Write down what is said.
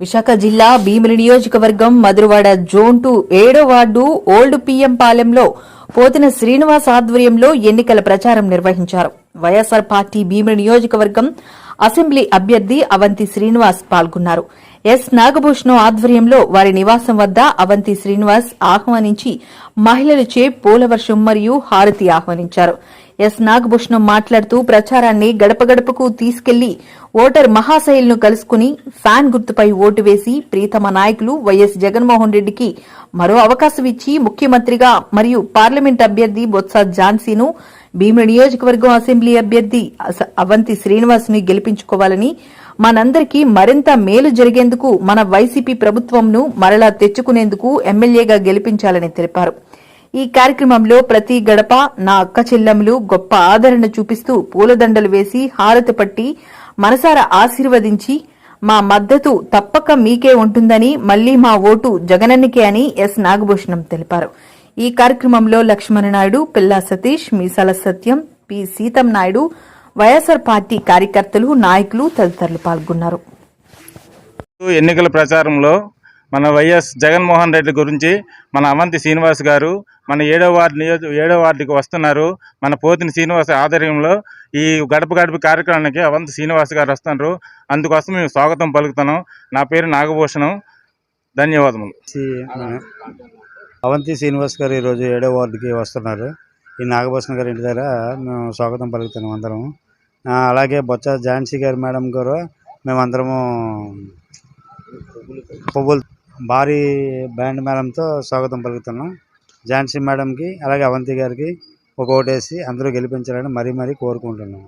విశాఖ జిల్లా భీమిలి నియోజకవర్గం Madhurawada zone two ఏడో వార్డు ఓల్డ్ పిఎం పాలెంలో పోతిన శ్రీనివాస్ ఆధ్వర్యంలో ఎన్నికల ప్రచారం నిర్వహించారు. వైఎస్సార్ పార్టీ భీమిలి నియోజకవర్గం అసెంబ్లీ అభ్యర్థి అవంతి శ్రీనివాస్ పాల్గొన్నారు. ఎస్ నాగభూషణం ఆధ్వర్యంలో వారి నివాసం వద్ద అవంతి శ్రీనివాస్ ఆహ్వానించి మహిళలచే పూలవర్షం మరియు హారతి ఆహ్వానించారు. ఎస్ నాగభూషణం మాట్లాడుతూ ప్రచారాన్ని గడప గడపకు తీసుకెళ్ళి ఓటర్ మహాశైల్ను కలుసుకుని ఫ్యాన్ గుర్తుపై ఓటు వేసి ప్రీతమ నాయకులు వైఎస్ జగన్మోహన్ రెడ్డికి మరో అవకాశం ఇచ్చి ముఖ్యమంత్రిగా మరియు పార్లమెంట్ అభ్యర్థి బొత్స ఝాన్సీను భీముల నియోజకవర్గం అసెంబ్లీ అభ్యర్థి అవంతి శ్రీనివాస్ని గెలిపించుకోవాలని మనందరికీ మరింత మేలు జరిగేందుకు మన వైసీపీ ప్రభుత్వంను మరలా తెచ్చుకునేందుకు ఎమ్మెల్యేగా గెలిపించాలని తెలిపారు. ఈ కార్యక్రమంలో ప్రతి గడప నా అక్క చెల్లెములు గొప్ప ఆదరణ చూపిస్తూ పూలదండలు వేసి హారతి పట్టి మనసారా ఆశీర్వదించి మా మద్దతు తప్పక మీకే ఉంటుందని మళ్ళీ మా ఓటు జగనన్నకే అని ఎస్ నాగభూషణం తెలిపారు. ఈ కార్యక్రమంలో Lakshmananaidu Pilla Satish Meesala Satyam P Seetham Naidu YSR party కార్యకర్తలు నాయకులు తదితరులు పాల్గొన్నారు. ఎన్నికల ప్రచారంలో మన వైఎస్ జగన్మోహన్ రెడ్డి గురించి మన అవంతి శ్రీనివాస్ గారు మన ఏడో వార్డు నియోజ ఏడో వార్డుకి వస్తున్నారు. మన పోతిని శ్రీనివాస్ ఆధ్వర్యంలో ఈ గడప గడప కార్యక్రమానికి అవంతి శ్రీనివాస్ గారు వస్తున్నారు. అందుకోసం మేము స్వాగతం పలుకుతున్నాం. నా పేరు నాగభూషణం. ధన్యవాదములు. అవంతి శ్రీనివాస్ గారు ఈరోజు ఏడో వార్డుకి వస్తున్నారు. ఈ నాగభూషణ గారి ఇంటి దగ్గర మేము స్వాగతం పలుకుతున్నాం అందరం. అలాగే బొత్స ఝాన్సీ గారి మేడం గారు మేమందరము పువ్వులు భారీ బ్యాండ్ మేళంతో స్వాగతం పలుకుతున్నాం. ఝాన్సీ మేడంకి అలాగే అవంతి గారికి ఒక ఓటేసి అందరూ గెలిపించాలని మరీ మరీ కోరుకుంటున్నాం.